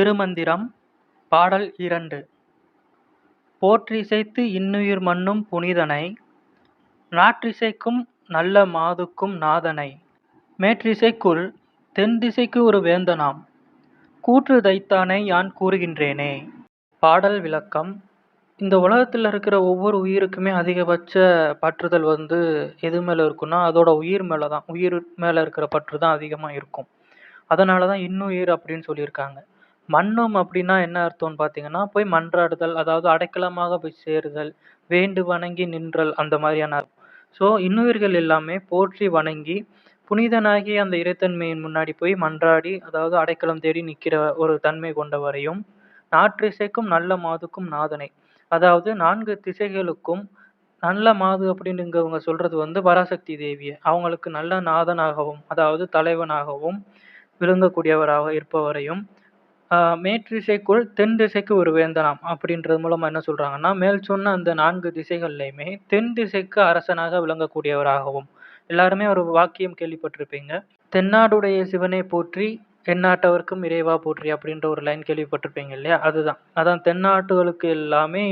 திருமந்திரம் பாடல் இரண்டு. போற்றிசைத்து இன்னுயிர் மன்னும் புனிதனை நாற்றிசைக்கும் நல்ல மாதுக்கும் நாதனை. மேற்றிசைக்குள் தென்திசைக்கு ஒரு வேந்தனாம். கூற்று தைத்தானே யான் கூறுகின்றேனே. பாடல் விளக்கம். இந்த உலகத்தில் இருக்கிற ஒவ்வொரு உயிருக்குமே அதிகபட்ச பற்றுதல் வந்து எது மேலே இருக்குன்னா அதோட உயிர் மேலே தான் உயிர் மேலே இருக்கிற பற்று தான் அதிகமாக இருக்கும். அதனால தான் இன்னுயிர் அப்படின்னு சொல்லியிருக்காங்க. மன்னும் அப்படின்னா என்ன அர்த்தம்னு பார்த்தீங்கன்னா போய் மன்றாடுதல் அதாவது அடைக்கலமாக போய் சேருதல் வேண்டு வணங்கி நின்றல் அந்த மாதிரியான ஸோ இன்னுயிர்கள் எல்லாமே போற்றி வணங்கி புனிதனாகி அந்த இறைத்தன்மையின் முன்னாடி போய் மன்றாடி அதாவது அடைக்கலம் தேடி நிற்கிற ஒரு தன்மை கொண்டவரையும் நாற்றிசைக்கும் நல்ல மாதுக்கும் நாதனை. அதாவது நான்கு திசைகளுக்கும் நல்ல மாது அப்படின்னு இவங்க சொல்றது வந்து பராசக்தி தேவியை. அவங்களுக்கு நல்ல நாதனாகவும் அதாவது தலைவனாகவும் விளங்கக்கூடியவராக இருப்பவரையும் மேற்றிசைக்குள் தென் திசைக்கு ஒரு வேந்தனாம் அப்படின்றது மூலமா என்ன சொல்றாங்கன்னா மேல் சொன்ன அந்த நான்கு திசைகள்லையுமே தென் திசைக்கு அரசனாக விளங்கக்கூடியவராகவும். எல்லாருமே ஒரு வாக்கியம் கேள்விப்பட்டிருப்பீங்க. தென்னாடுடைய சிவனை போற்றி தென்னாட்டவருக்கும் இறைவா போற்றி அப்படின்ற ஒரு லைன் கேள்விப்பட்டிருப்பீங்க இல்லையா? அதுதான். அதான் தென்னாட்டுகளுக்கு எல்லாமே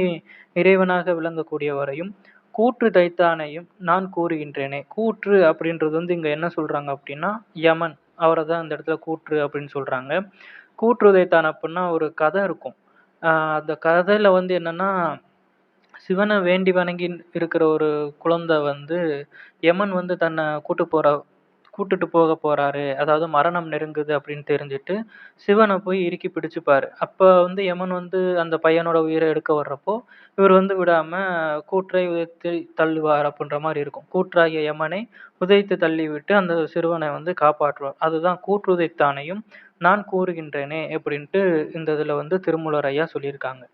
இறைவனாக விளங்கக்கூடியவரையும் கூற்று தைத்தானையும் நான் கூறுகின்றேனே. கூற்று அப்படின்றது வந்து இங்க என்ன சொல்றாங்க அப்படின்னா யமன். அவரை தான் இந்த இடத்துல கூற்று அப்படின்னு சொல்றாங்க. கூற்று அப்புடின்னா அப்படின்னா ஒரு கதை இருக்கும். அந்த கதையில் வந்து என்னன்னா சிவனை வேண்டி வணங்கி இருக்கிற ஒரு குழந்தை வந்து யமன் வந்து தன்னை கூட்டு போகிற கூட்டுட்டு போக போறாரு. அதாவது மரணம் நெருங்குது அப்படின்னு தெரிஞ்சுட்டு சிவனை போய் இறுக்கி பிடிச்சுப்பாரு. அப்ப வந்து யமன் வந்து அந்த பையனோட உயிரை எடுக்க வர்றப்போ இவர் வந்து விடாம கூற்றை உதைத்து தள்ளுவார் அப்படின்ற மாதிரி இருக்கும். கூற்றாகிய யமனை உதைத்து தள்ளி விட்டு அந்த சிறுவனை வந்து காப்பாற்றுவார். அதுதான் கூற்றுதைத்தானையும் நான் கூறுகின்றேனே அப்படின்ட்டு இந்த இதுல வந்து திருமூலர் ஐயா சொல்லியிருக்காங்க.